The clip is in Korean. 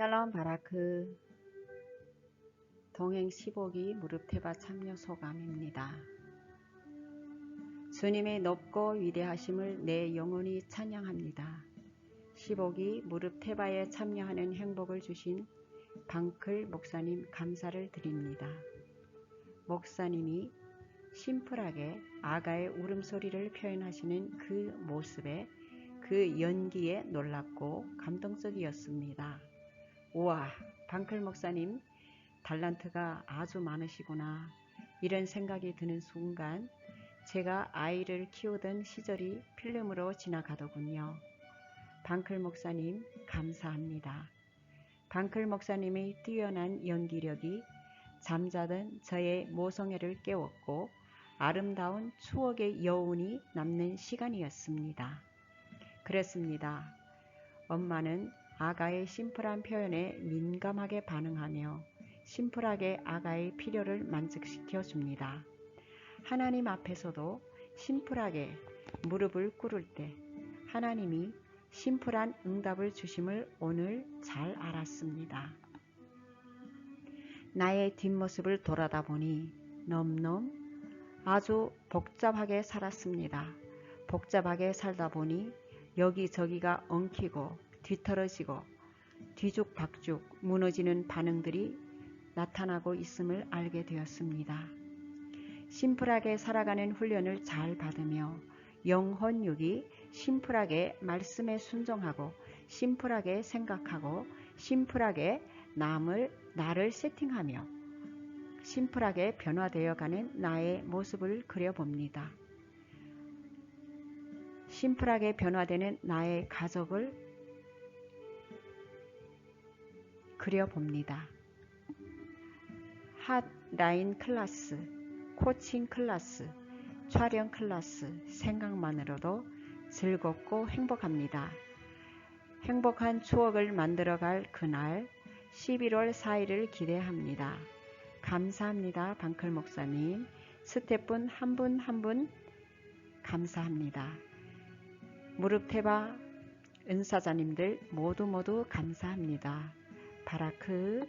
샬롬 바라크 동행 15기 무릎테바 참여 소감입니다. 주님의 높고 위대하심을 내 영혼이 찬양합니다. 15기 무릎테바에 참여하는 행복을 주신 방클 목사님 감사를 드립니다. 목사님이 심플하게 아가의 울음소리를 표현하시는 그 모습에 그 연기에 놀랍고 감동적이었습니다. 우와 방클 목사님 달란트가 아주 많으시구나 이런 생각이 드는 순간 제가 아이를 키우던 시절이 필름으로 지나가더군요. 방클 목사님 감사합니다. 방클 목사님의 뛰어난 연기력이 잠자던 저의 모성애를 깨웠고 아름다운 추억의 여운이 남는 시간이었습니다. 그렇습니다. 엄마는 아가의 심플한 표현에 민감하게 반응하며 심플하게 아가의 필요를 만족시켜 줍니다. 하나님 앞에서도 심플하게 무릎을 꿇을 때 하나님이 심플한 응답을 주심을 오늘 잘 알았습니다. 나의 뒷모습을 돌아다 보니 넘넘 아주 복잡하게 살았습니다. 복잡하게 살다 보니 여기저기가 엉키고 뒤떨어지고 뒤죽박죽 무너지는 반응들이 나타나고 있음을 알게 되었습니다. 심플하게 살아가는 훈련을 잘 받으며 영혼육이 심플하게 말씀에 순종하고 심플하게 생각하고 심플하게 남을 나를 세팅하며 심플하게 변화되어가는 나의 모습을 그려봅니다. 심플하게 변화되는 나의 가족을 그려봅니다. 핫라인 클래스, 코칭 클래스, 촬영 클래스 생각만으로도 즐겁고 행복합니다. 행복한 추억을 만들어갈 그날 11월 4일을 기대합니다. 감사합니다. 방클 목사님. 스태프분 한 분 한 분 감사합니다. 무릎테바 은사자님들 모두 모두 감사합니다. 바라크